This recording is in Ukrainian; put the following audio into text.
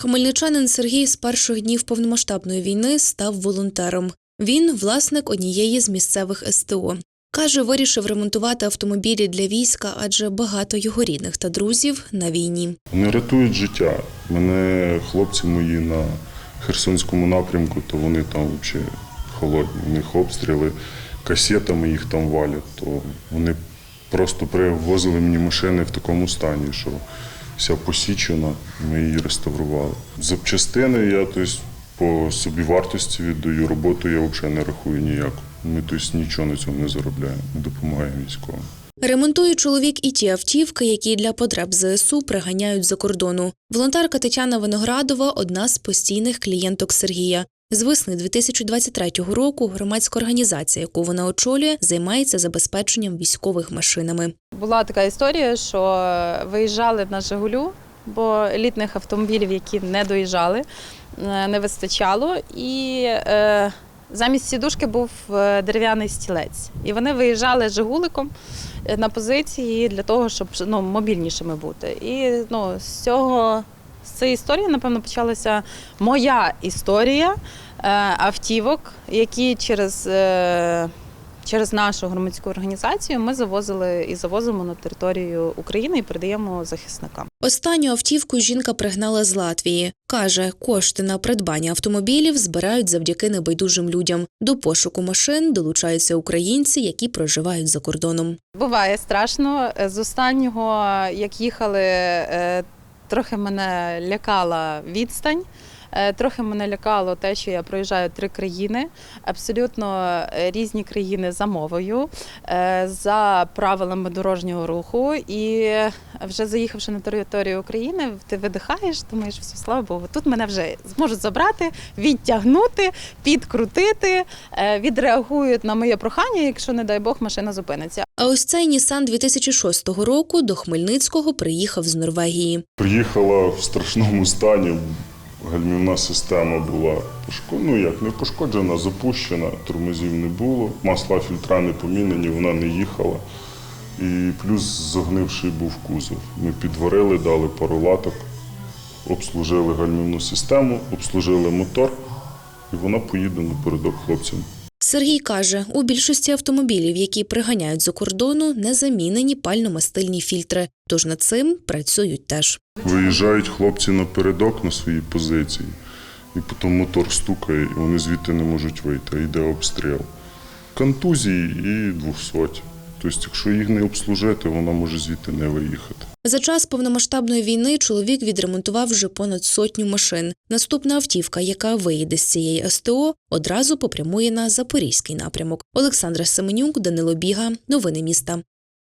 Хмельничанин Сергій з перших днів повномасштабної війни став волонтером. Він власник однієї з місцевих СТО. Каже, вирішив ремонтувати автомобілі для війська, адже багато його рідних та друзів на війні. Вони рятують життя. Мене хлопці мої на Херсонському напрямку, то вони там взагалі холодні. У них обстріли, касетами їх там валять, то вони просто привозили мені машини в такому стані, що вся посічена, ми її реставрували. Запчастини я тобто, по собі вартості віддаю, роботу я взагалі не рахую ніяку. Ми тобто, нічого на цьому не заробляємо, допомагаємо військовим. Ремонтує чоловік і ті автівки, які для потреб ЗСУ приганяють за кордону. Волонтерка Тетяна Виноградова одна з постійних клієнток Сергія. З весни 2023 року громадська організація, яку вона очолює, займається забезпеченням військових машинами. Була така історія, що виїжджали на Жигулю, бо елітних автомобілів, які не доїжджали, е, не вистачало. І е, замість сідушки був е, дерев'яний стілець. І вони виїжджали Жигуликом на позиції для того, щоб ну, мобільнішими бути. І ну, з цього. З цієї історії, напевно, почалася моя історія е, автівок, які через, е, через нашу громадську організацію ми завозили і завозимо на територію України і передаємо захисникам. Останню автівку жінка пригнала з Латвії. Каже, кошти на придбання автомобілів збирають завдяки небайдужим людям. До пошуку машин долучаються українці, які проживають за кордоном. Буває страшно. З останнього, як їхали, е, трохи мене лякала відстань. Е, Трохи мене лякало те, що я проїжджаю три країни, абсолютно е, різні країни за мовою, е, за правилами дорожнього руху. І вже заїхавши на територію України, ти видихаєш, думаєш, все, слава Богу, тут мене вже зможуть забрати, відтягнути, підкрутити, відреагують на моє прохання, якщо, не дай Бог, машина зупиниться. А ось цей Нісан 2006 року до Хмельницького приїхав з Норвегії. Приїхала в страшному стані. Гальмівна система була пошкоджена, ну, як не пошкоджена, запущена, тормозів не було, масла фільтра не помінені, вона не їхала. І плюс зогнивший був кузов. Ми підварили, дали пару латок, обслужили гальмівну систему, обслужили мотор, і вона поїде напередок хлопцям. Сергій каже, у більшості автомобілів, які приганяють за кордону, не замінені пально-мастильні фільтри, тож над цим працюють теж. Виїжджають хлопці напередок на свої позиції, і потім мотор стукає, і вони звідти не можуть вийти, йде обстріл. Контузії і 200. Тобто, якщо їх не обслужити, вона може звідти не виїхати. За час повномасштабної війни чоловік відремонтував вже понад сотню машин. Наступна автівка, яка виїде з цієї СТО, одразу попрямує на запорізький напрямок. Олександра Семенюк, Данило Біга. Новини міста.